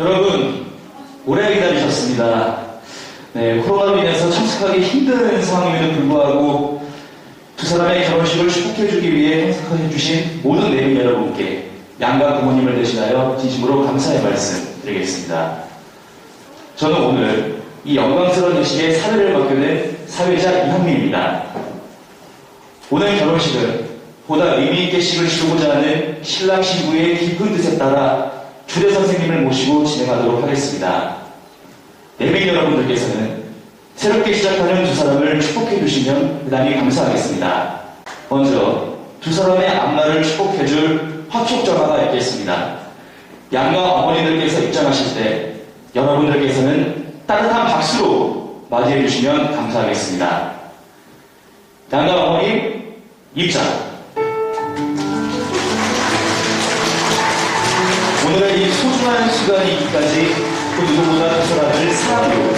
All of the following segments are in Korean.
여러분, 오래 기다리셨습니다. 네, 코로나로 인해서 참석하기 힘든 상황임에도 불구하고 두 사람의 결혼식을 축복해주기 위해 참석해주신 모든 내빈 여러분께 양가 부모님을 대신하여 진심으로 감사의 말씀 드리겠습니다. 저는 오늘 이 영광스러운 예식에 사회를 맡겨낸 사회자 이한미입니다. 오늘 결혼식은 보다 의미있게 식을 치르고자 하는 신랑 신부의 깊은 뜻에 따라 주례 선생님을 모시고 진행하도록 하겠습니다. 내빈 여러분들께서는 새롭게 시작하는 두 사람을 축복해 주시면 대단히 감사하겠습니다. 먼저 두 사람의 앞날을 축복해 줄 화촉전화가 있겠습니다. 양가 어머니들께서 입장하실 때 여러분들께서는 따뜻한 박수로 맞이해 주시면 감사하겠습니다. 양가 어머니 입장. 소중한 시간이 있기까지 그 누구보다 두 사람을 사랑으로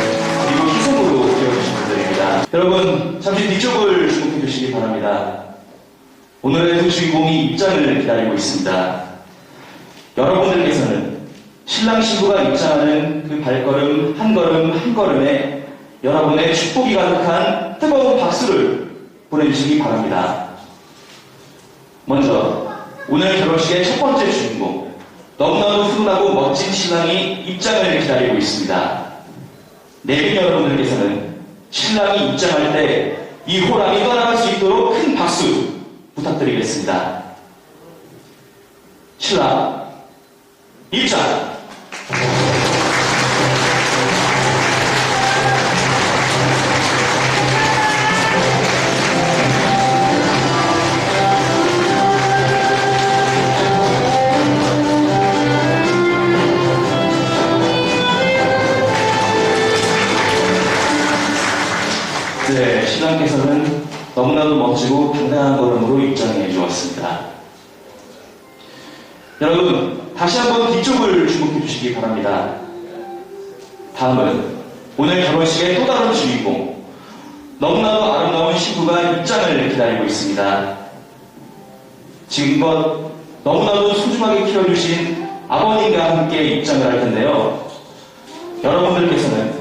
그리고 희생으로 되어주신 분들입니다. 여러분 잠시 뒤쪽을 주목해 주시기 바랍니다. 오늘의 두 주인공이 입장을 기다리고 있습니다. 여러분들께서는 신랑 신부가 입장하는 그 발걸음 한 걸음 한 걸음에 여러분의 축복이 가득한 뜨거운 박수를 보내주시기 바랍니다. 먼저 오늘 결혼식의 첫 번째 주인공 너무나도 훈훈하고 멋진 신랑이 입장을 기다리고 있습니다. 내빈 여러분들께서는 신랑이 입장할 때 이 호랑이 떠나갈 수 있도록 큰 박수 부탁드리겠습니다. 신랑 입장! 네, 신랑께서는 너무나도 멋지고 당당한 걸음으로 입장해 주었습니다. 여러분, 다시 한번 뒤쪽을 주목해 주시기 바랍니다. 다음은 오늘 결혼식의 또 다른 주인공, 너무나도 아름다운 신부가 입장을 기다리고 있습니다. 지금껏 너무나도 소중하게 키워주신 아버님과 함께 입장을 할 텐데요. 여러분들께서는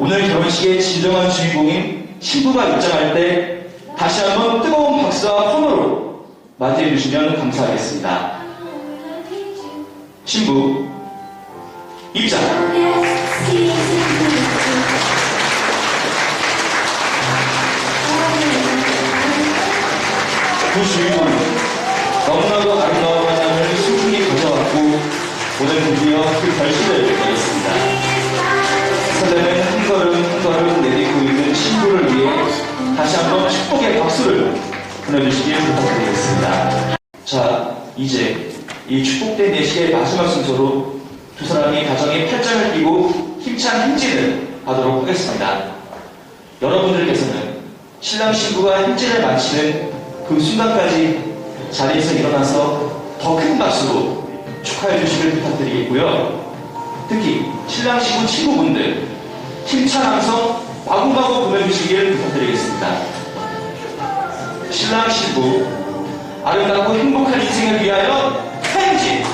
오늘 결혼식의 진정한 주인공인 신부가 입장할 때 다시 한번 뜨거운 박수와 환호로 맞이해 주시면 감사하겠습니다. 신부 입장. 두 주인공은 너무나도 아름다운 화장을 소중히 가져왔고 오늘 드디어 그 결실을 다시 한번 축복의 박수를 보내주시길 부탁드리겠습니다. 자, 이제 이 축복된 내식의 마지막 순서로 두 사람이 가정의 팔짱을 끼고 힘찬 행진을 하도록 하겠습니다. 여러분들께서는 신랑 신부가 행진을 마치는 그 순간까지 자리에서 일어나서 더 큰 박수로 축하해 주시길 부탁드리겠고요. 특히 신랑 신부 친구분들 힘찬 함성 마구마구 보내주시길 부탁드리겠습니다. 신랑 신부 아름답고 행복한 인생을 위하여 행진!